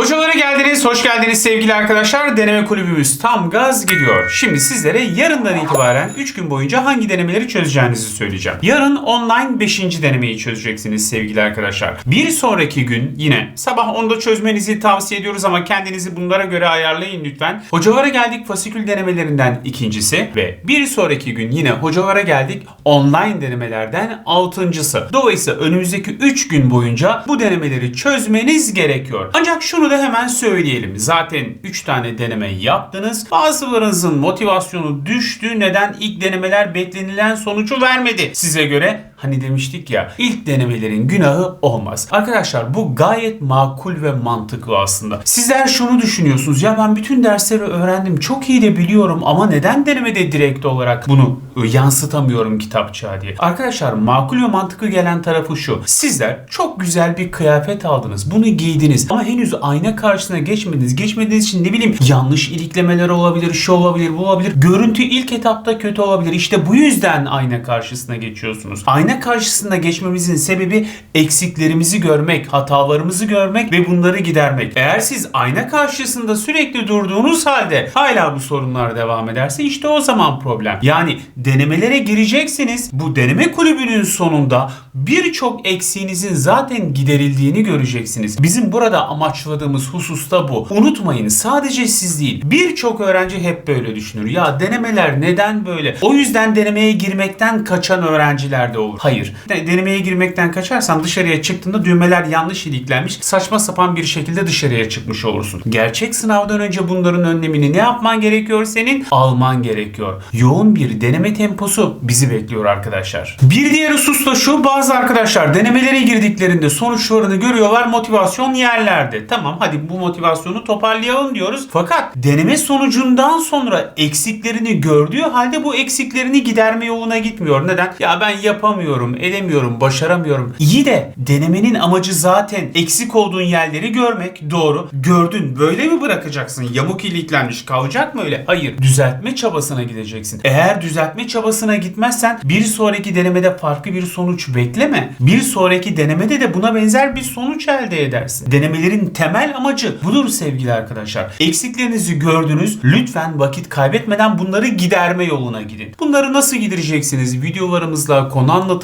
Hocalara geldiniz, hoş geldiniz sevgili arkadaşlar. Deneme kulübümüz tam gaz gidiyor. Şimdi sizlere yarından itibaren 3 gün boyunca hangi denemeleri çözeceğinizi söyleyeceğim. Yarın online 5. denemeyi çözeceksiniz sevgili arkadaşlar. Bir sonraki gün yine sabah 10'da çözmenizi tavsiye ediyoruz ama kendinizi bunlara göre ayarlayın lütfen. Hocalara geldik fasikül denemelerinden ikincisi ve bir sonraki gün yine hocalara geldik online denemelerden altıncısı. Dolayısıyla önümüzdeki 3 gün boyunca bu denemeleri çözmeniz gerekiyor. Ancak şunu da hemen söyleyelim. Zaten 3 tane deneme yaptınız. Bazılarınızın motivasyonu düştü. Neden? İlk denemeler beklenilen sonucu vermedi. Size göre hani demiştik ya ilk denemelerin günahı olmaz. Arkadaşlar bu gayet makul ve mantıklı aslında. Sizler şunu düşünüyorsunuz. Ya ben bütün dersleri öğrendim. Çok iyi de biliyorum ama neden denemede direkt olarak bunu yansıtamıyorum kitapçığa diye. Arkadaşlar makul ve mantıklı gelen tarafı şu. Sizler çok güzel bir kıyafet aldınız. Bunu giydiniz ama henüz ayna karşısına geçmediniz. Geçmediğiniz için ne bileyim yanlış iliklemeler olabilir, şu olabilir, bu olabilir. Görüntü ilk etapta kötü olabilir. İşte bu yüzden ayna karşısına geçiyorsunuz. Ayna karşısına geçmemizin sebebi eksiklerimizi görmek, hatalarımızı görmek ve bunları gidermek. Eğer siz ayna karşısında sürekli durduğunuz halde hala bu sorunlar devam ederse işte o zaman problem. Yani denemelere gireceksiniz. Bu deneme kulübünün sonunda birçok eksiğinizin zaten giderildiğini göreceksiniz. Bizim burada amaçladığımız husus da bu. Unutmayın sadece siz değil birçok öğrenci hep böyle düşünür. Ya denemeler neden böyle? O yüzden denemeye girmekten kaçan öğrenciler de olur. Hayır. De- Denemeye girmekten kaçarsan dışarıya çıktığında düğmeler yanlış iliklenmiş. Saçma sapan bir şekilde dışarıya çıkmış olursun. Gerçek sınavdan önce bunların önlemini ne yapman gerekiyor senin? Alman gerekiyor. Yoğun bir deneme temposu bizi bekliyor arkadaşlar. Bir diğer husus da şu bazı arkadaşlar denemelere girdiklerinde sonuçlarını görüyorlar motivasyon yerlerde. Tamam hadi bu motivasyonu toparlayalım diyoruz. Fakat deneme sonucundan sonra eksiklerini gördüğü halde bu eksiklerini giderme yoluna gitmiyor. Neden? Ya ben yapamıyorum, edemiyorum, başaramıyorum. İyi de denemenin amacı zaten eksik olduğun yerleri görmek. Doğru. Gördün. Böyle mi bırakacaksın? Yamuk iliklenmiş kalacak mı öyle? Hayır. Düzeltme çabasına gideceksin. Eğer düzeltme çabasına gitmezsen bir sonraki denemede farklı bir sonuç bekleme. Bir sonraki denemede de buna benzer bir sonuç elde edersin. Denemelerin temel amacı budur sevgili arkadaşlar. Eksiklerinizi gördünüz. Lütfen vakit kaybetmeden bunları giderme yoluna gidin. Bunları nasıl gidereceksiniz? Videolarımızla, konu anlatımlarımızla,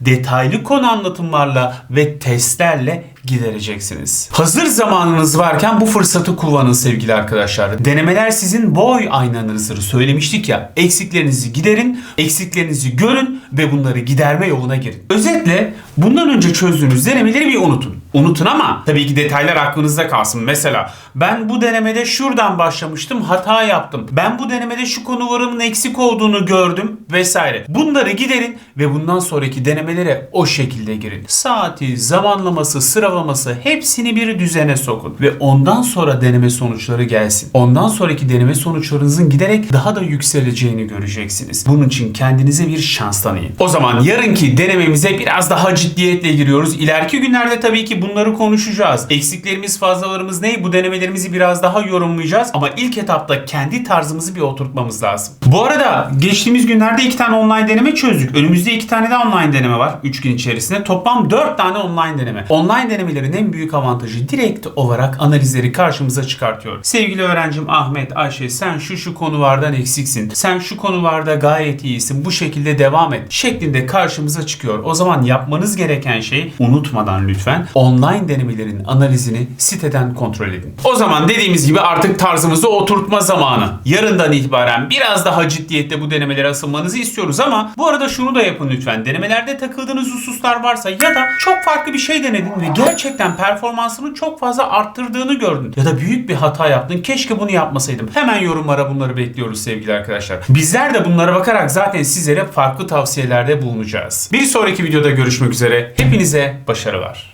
detaylı konu anlatımlarla ve testlerle gidereceksiniz. Hazır zamanınız varken bu fırsatı kullanın sevgili arkadaşlar. Denemeler sizin boy aynanızdır. Söylemiştik ya. Eksiklerinizi giderin, eksiklerinizi görün ve bunları giderme yoluna girin. Özetle bundan önce çözdüğünüz denemeleri bir unutun. Unutun ama tabii ki detaylar aklınızda kalsın. Mesela ben bu denemede şuradan başlamıştım, hata yaptım. Ben bu denemede şu konularımın eksik olduğunu gördüm vesaire. Bunları giderin ve bundan sonraki denemelere o şekilde girin. Saati, zamanlaması, sıralaması hepsini bir düzene sokun ve ondan sonra deneme sonuçları gelsin. Ondan sonraki deneme sonuçlarınızın giderek daha da yükseleceğini göreceksiniz. Bunun için kendinize bir şans tanıyın. O zaman yarınki denememize biraz daha ciddiyetle giriyoruz. İleriki günlerde tabii ki bunları konuşacağız. Eksiklerimiz, fazlalarımız ne? Bu denemelerimizi biraz daha yorumlayacağız. Ama ilk etapta kendi tarzımızı bir oturtmamız lazım. Bu arada geçtiğimiz günlerde iki tane online deneme çözdük. Önümüzde iki tane de online deneme var 3 gün içerisinde. Toplam 4 tane online deneme. Online denemelerin en büyük avantajı direkt olarak analizleri karşımıza çıkartıyor. Sevgili öğrencim Ahmet, Ayşe sen şu şu konulardan eksiksin. Sen şu konularda gayet iyisin. Bu şekilde devam et. Şeklinde karşımıza çıkıyor. O zaman yapmanız gereken şey unutmadan lütfen online denemelerin analizini siteden kontrol edin. O zaman dediğimiz gibi artık tarzımızı oturtma zamanı. Yarından itibaren biraz daha ciddiyette bu denemelere asılmanızı istiyoruz ama bu arada şunu da yapın lütfen. Denemelerde takıldığınız hususlar varsa ya da çok farklı bir şey denedin ve gerçekten performansını çok fazla arttırdığını gördün ya da büyük bir hata yaptın. Keşke bunu yapmasaydım. Hemen yorumlara bunları bekliyoruz sevgili arkadaşlar. Bizler de bunlara bakarak zaten sizlere farklı tavsiyelerde bulunacağız. Bir sonraki videoda görüşmek üzere. Hepinize başarılar.